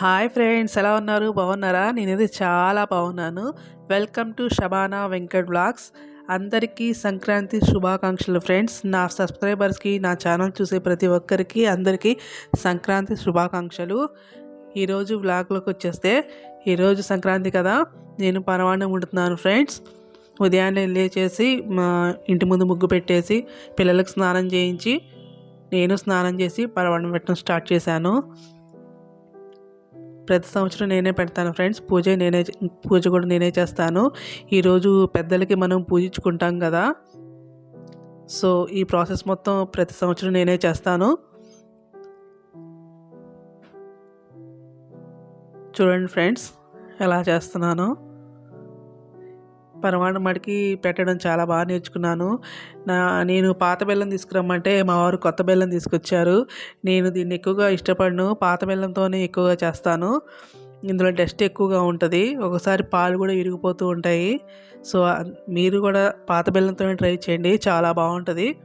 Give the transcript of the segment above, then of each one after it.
Hi friends ఎలా ఉన్నారు? బాగున్నారా? నేనైతే చాలా బాగున్నాను. Welcome to Shabana Venkat blogs అందరికీ సంక్రాంతి శుభాకాంక్షలు ఫ్రెండ్స్ నా సబ్స్క్రైబర్స్కి నా ఛానల్ చూసే ప్రతి ఒక్కరికి అందరికీ సంక్రాంతి శుభాకాంక్షలు. ఈరోజు వ్లాగ్లోకి వచ్చేస్తే ఈరోజు సంక్రాంతి కదా? నేను పరమాన్నం వండుతున్నాను ఫ్రెండ్స్ ఉదయాన్నే లేచేసి మా ఇంటి ముందు ముగ్గు పెట్టేసి పిల్లలకు స్నానం చేయించి నేను స్నానం చేసి పరమాన్నం పెట్టడం స్టార్ట్ చేశాను. ప్రతి సంవత్సరం నేనే పెడతాను ఫ్రెండ్స్. పూజ నేనే పూజ కూడా నేనే చేస్తాను. ఈరోజు పెద్దలకి మనం పూజించుకుంటాం కదా. సో ఈ ప్రాసెస్ మొత్తం ప్రతి సంవత్సరం నేనే చేస్తాను. చూడండి ఫ్రెండ్స్ ఎలా చేస్తున్నాను. పరమాణం మడికి పెట్టడం చాలా బాగా నేర్చుకున్నాను. నా నేను పాత బెల్లం తీసుకురమ్మంటే మా వారు కొత్త బెల్లం తీసుకొచ్చారు. నేను దీన్ని ఎక్కువగా ఇష్టపడను. పాత బెల్లంతోనే ఎక్కువగా చేస్తాను. ఇందులో డస్ట్ ఎక్కువగా ఉంటుంది. ఒకసారి పాలు కూడా విరిగిపోతూ ఉంటాయి. సో మీరు కూడా పాత బెల్లంతోనే ట్రై చేయండి. చాలా బాగుంటుంది.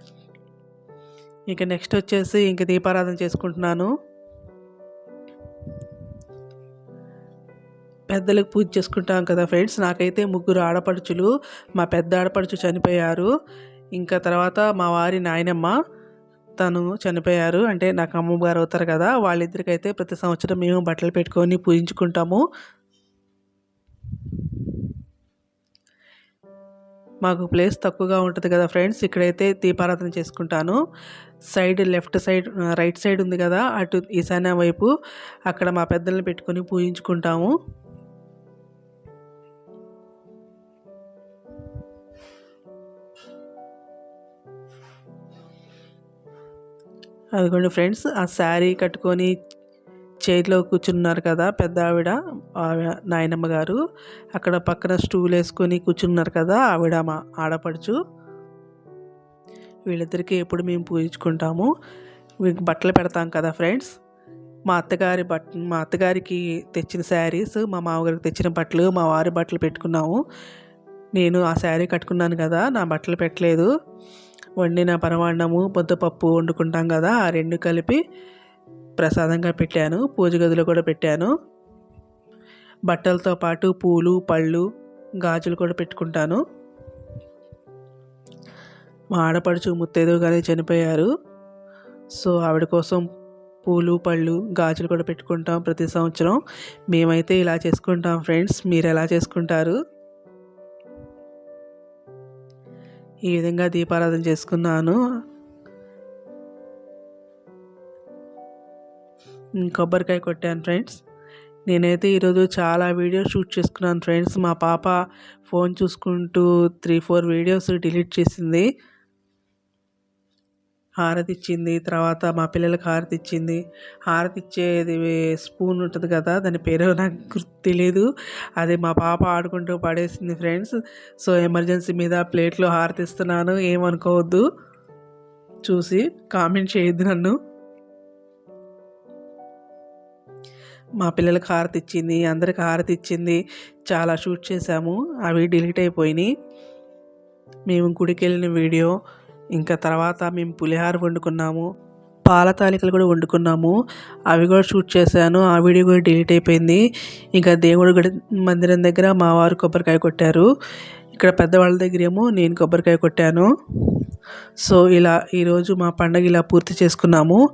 ఇక నెక్స్ట్ వచ్చేసి ఇంక దీపారాధన చేసుకుంటున్నాను. పెద్దలకు పూజ చేసుకుంటాం కదా ఫ్రెండ్స్. నాకైతే ముగ్గురు ఆడపడుచులు మా పెద్ద ఆడపడుచు చనిపోయారు. ఇంకా తర్వాత మా వారి నాయనమ్మ తను చనిపోయారు. అంటే నాకు అమ్మగారు అవుతారు కదా వాళ్ళిద్దరికైతే ప్రతి సంవత్సరం మేము బట్టలు పెట్టుకొని పూజించుకుంటాము. మాకు ప్లేస్ తక్కువగా ఉంటుంది కదా ఫ్రెండ్స్ ఇక్కడైతే దీపారాధన చేసుకుంటాను. Side left side right side ఉంది కదా అటు ఈశాన్య వైపు అక్కడ మా పెద్దల్ని పెట్టుకొని పూజించుకుంటాము. అదిగోండి ఫ్రెండ్స్ ఆ శారీ కట్టుకొని చైర్లో కూర్చున్నారు కదా పెద్ద ఆవిడ నాయనమ్మ గారు. అక్కడ పక్కన స్టూల్ వేసుకొని కూర్చున్నారు కదా ఆవిడ మా ఆడపడుచు. వీళ్ళిద్దరికీ ఎప్పుడు మేము పూజించుకుంటాము. వీళ్ళకి బట్టలు పెడతాం కదా ఫ్రెండ్స్. మా అత్తగారి బట్ మా అత్తగారికి తెచ్చిన శారీస్ మా మామగారికి తెచ్చిన బట్టలు మా వారి బట్టలు పెట్టుకున్నాము. నేను ఆ శారీ కట్టుకున్నాను కదా నా బట్టలు పెట్టలేదు. వండిన పరమాన్నము పొద్దుపప్పు వండుకుంటాం కదా ఆ రెండు కలిపి ప్రసాదంగా పెట్టాను. పూజ గదిలో కూడా పెట్టాను. బట్టలతో పాటు పూలు పళ్ళు గాజులు కూడా పెట్టుకుంటాను. మా ఆడపడుచు ముత్తైదుగానే చనిపోయారు. సో ఆవిడ కోసం పూలు పళ్ళు గాజులు కూడా పెట్టుకుంటాం ప్రతి సంవత్సరం. మేమైతే ఇలా చేసుకుంటాం ఫ్రెండ్స్. మీరు ఎలా చేసుకుంటారు? ఈ విధంగా దీపారాధన చేసుకున్నాను. కొబ్బరికాయ కొట్టాను ఫ్రెండ్స్. నేనైతే ఈరోజు చాలా వీడియోస్ షూట్ చేసుకున్నాను ఫ్రెండ్స్. మా పాప ఫోన్ చూసుకుంటూ త్రీ ఫోర్ వీడియోస్ డిలీట్ చేసింది. హారతి ఇచ్చింది తర్వాత మా పిల్లలకు హారతి ఇచ్చింది హారతి ఇచ్చేది స్పూన్ ఉంటుంది కదా దాని పేరు నాకు గుర్తు తెలియదు అది మా పాప ఆడుకుంటూ పడేసింది ఫ్రెండ్స్. సో ఎమర్జెన్సీ మీద ప్లేట్లో హారతి ఇస్తున్నాను ఏమనుకోవద్దు. చూసి కామెంట్ చేయొద్దు నన్ను. మా పిల్లలకు హారతి ఇచ్చింది అందరికి హారతి ఇచ్చింది చాలా షూట్ చేసాము అవి డిలీట్ అయిపోయినాయి. మేము గుడికి వెళ్ళిన వీడియో ఇంకా తర్వాత మేము పులిహార వండుకున్నాము పాల తాలికలు కూడా వండుకున్నాము. అవి కూడా షూట్ చేశాను ఆ వీడియో కూడా డిలీట్ అయిపోయింది. ఇంకా దేవుడు గుడి మందిరం దగ్గర మా వారు కొబ్బరికాయ కొట్టారు. ఇక్కడ పెద్దవాళ్ళ దగ్గర ఏమో నేను కొబ్బరికాయ కొట్టాను. సో ఇలా ఈరోజు మా పండగ ఇలా పూర్తి చేసుకున్నాము.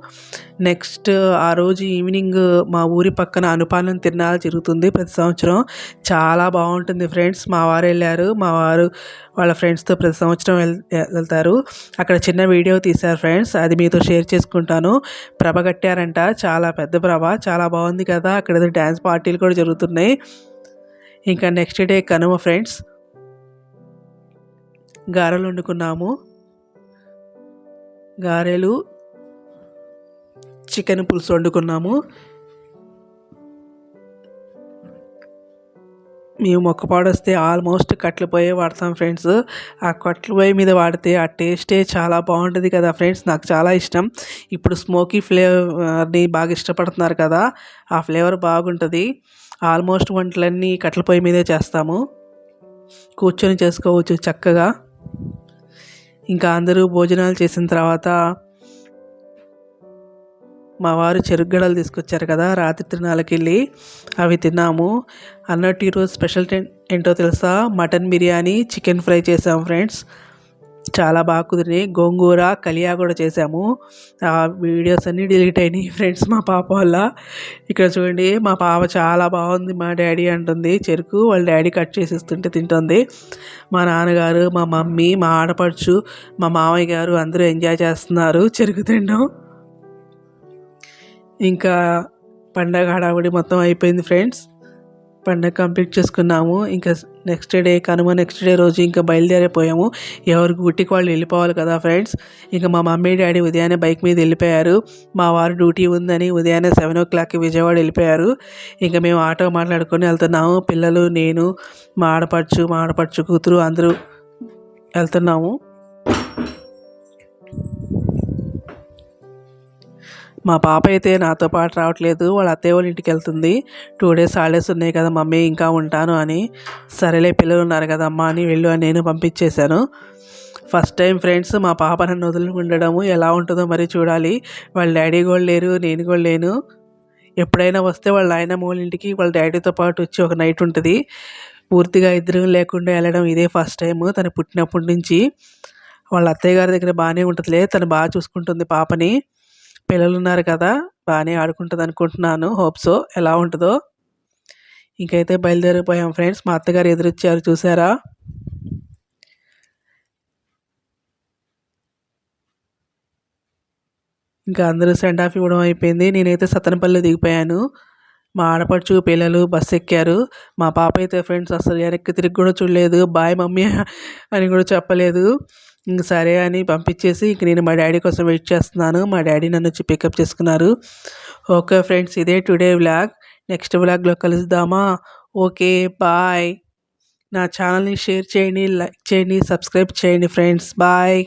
నెక్స్ట్ ఆ రోజు ఈవినింగ్ మా ఊరి పక్కన అనుపాలన తిరణాలు జరుగుతుంది ప్రతి సంవత్సరం. చాలా బాగుంటుంది ఫ్రెండ్స్. మా వారు వెళ్ళారు. మా వారు వాళ్ళ ఫ్రెండ్స్తో ప్రతి సంవత్సరం వెళ్తారు. అక్కడ చిన్న వీడియో తీశారు ఫ్రెండ్స్. అది మీతో షేర్ చేసుకుంటాను. ప్రభ కట్టారంట. చాలా పెద్ద ప్రభ. చాలా బాగుంది కదా. అక్కడ డ్యాన్స్ పార్టీలు కూడా జరుగుతున్నాయి. ఇంకా నెక్స్ట్ డే కనుమ ఫ్రెండ్స్. గారెలు వండుకున్నాము. గారెలు చికెన్ పులుసు వండుకున్నాము. మేము మొక్కపాడు పాడొస్తే ఆల్మోస్ట్ కట్టెల పొయ్యే వాడతాం ఫ్రెండ్స్ ఆ కట్టెల పొయ్యి మీద వాడితే ఆ టేస్టే చాలా బాగుంటుంది కదా ఫ్రెండ్స్ నాకు చాలా ఇష్టం. ఇప్పుడు స్మోకీ ఫ్లేవర్ని బాగా ఇష్టపడుతున్నారు కదా ఆ ఫ్లేవర్ బాగుంటుంది. ఆల్మోస్ట్ వంటలన్నీ కట్ల పొయ్యి మీదే చేస్తాము. కూర్చొని చేసుకోవచ్చు చక్కగా. ఇంకా అందరూ భోజనాలు చేసిన తర్వాత మా వారు చెరుగడలు తీసుకొచ్చారు కదా రాత్రి తిరునాళ్ళకి వెళ్ళి అవి తిన్నాము. అన్నట్టు ఈరోజు స్పెషల్ ఏంటో తెలుసా? మటన్ బిర్యానీ చికెన్ ఫ్రై చేసాం ఫ్రెండ్స్. చాలా బాగా కుదిరినాయి. గోంగూర కలియా కూడా చేసాము. ఆ వీడియోస్ అన్నీ డిలీట్ అయినాయి ఫ్రెండ్స్ మా పాప వల్ల. ఇక్కడ చూడండి మా పాప చాలా బాగుంది మా డాడీ అంటుంది. చెరుకు వాళ్ళ డాడీ కట్ చేసి ఇస్తుంటే తింటుంది. మా నాన్నగారు మా మమ్మీ మా ఆడపడుచు మా మామయ్య గారు అందరూ ఎంజాయ్ చేస్తున్నారు చెరుకు తినడం. ఇంకా పండగ హడావుడి మొత్తం అయిపోయింది ఫ్రెండ్స్. పండగ కంప్లీట్ చేసుకున్నాము. ఇంకా next day Kanuma next day రోజు ఇంకా బయలుదేరిపోయాము. ఎవరికి గుట్టికి వాళ్ళు వెళ్ళిపోవాలి కదా ఫ్రెండ్స్ ఇంకా మా మమ్మీ డాడీ ఉదయాన్నే బైక్ మీద వెళ్ళిపోయారు. మా వారు డ్యూటీ ఉందని ఉదయాన్నే సెవెన్ ఓ క్లాక్కి విజయవాడ వెళ్ళిపోయారు. ఇంకా మేము ఆటో మాట్లాడుకొని వెళ్తున్నాము. పిల్లలు నేను మా ఆడపడుచు మా ఆడపడుచు కూతురు అందరూ వెళ్తున్నాము. మా పాప అయితే నాతో పాటు రావట్లేదు. వాళ్ళ అత్తయ్య వాళ్ళ ఇంటికి వెళ్తుంది. టూ డేస్ హాలిడేస్ ఉన్నాయి కదా మమ్మీ ఇంకా ఉంటాను అని. సరేలే పిల్లలు ఉన్నారు కదా అమ్మ అని వెళ్ళు అని నేను పంపించేశాను. ఫస్ట్ టైం ఫ్రెండ్స్ మా పాప నన్ను వదిలి ఉండడము ఎలా ఉంటుందో మరి చూడాలి. వాళ్ళ డాడీ కూడా లేరు నేను కూడా లేను. ఎప్పుడైనా వస్తే వాళ్ళ ఆయన వాళ్ళ ఇంటికి వాళ్ళ డాడీతో పాటు వచ్చి ఒక నైట్ ఉంటుంది. పూర్తిగా ఇద్దరు లేకుండా వెళ్ళడం ఇదే ఫస్ట్ టైం తను పుట్టినప్పటి నుంచి. వాళ్ళ అత్తయ్య గారి దగ్గర బాగానే ఉంటుందిలే తను బాగా చూసుకుంటుంది పాపని. పిల్లలు ఉన్నారు కదా బాగానే ఆడుకుంటుంది అనుకుంటున్నాను హోప్సో ఎలా ఉంటుందో. ఇంకైతే బయలుదేరిపోయాం ఫ్రెండ్స్ మా అత్తగారు ఎదురొచ్చారు చూసారా? ఇంకా అందరూ సెండ్ ఆఫ్ ఇవ్వడం అయిపోయింది. నేనైతే సత్తనపల్లి దిగిపోయాను. మా ఆడపడుచు పిల్లలు బస్సు ఎక్కారు. మా పాప అయితే ఫ్రెండ్స్ అసలు వెనక్కి తిరిగి కూడా చూడలేదు. బాయ్ మమ్మీ అని కూడా చెప్పలేదు. ఇంక సరే అని పంపించేసి ఇంక నేను మా డాడీ కోసం వెయిట్ చేస్తున్నాను. మా డాడీ నన్ను వచ్చి పికప్ చేసుకున్నారు. ఓకే ఫ్రెండ్స్ ఇదే టుడే వ్లాగ్. నెక్స్ట్ వ్లాగ్లో కలుద్దామా? Okay bye. నా ఛానల్ని షేర్ చేయండి లైక్ చేయండి సబ్స్క్రైబ్ చేయండి ఫ్రెండ్స్. బాయ్.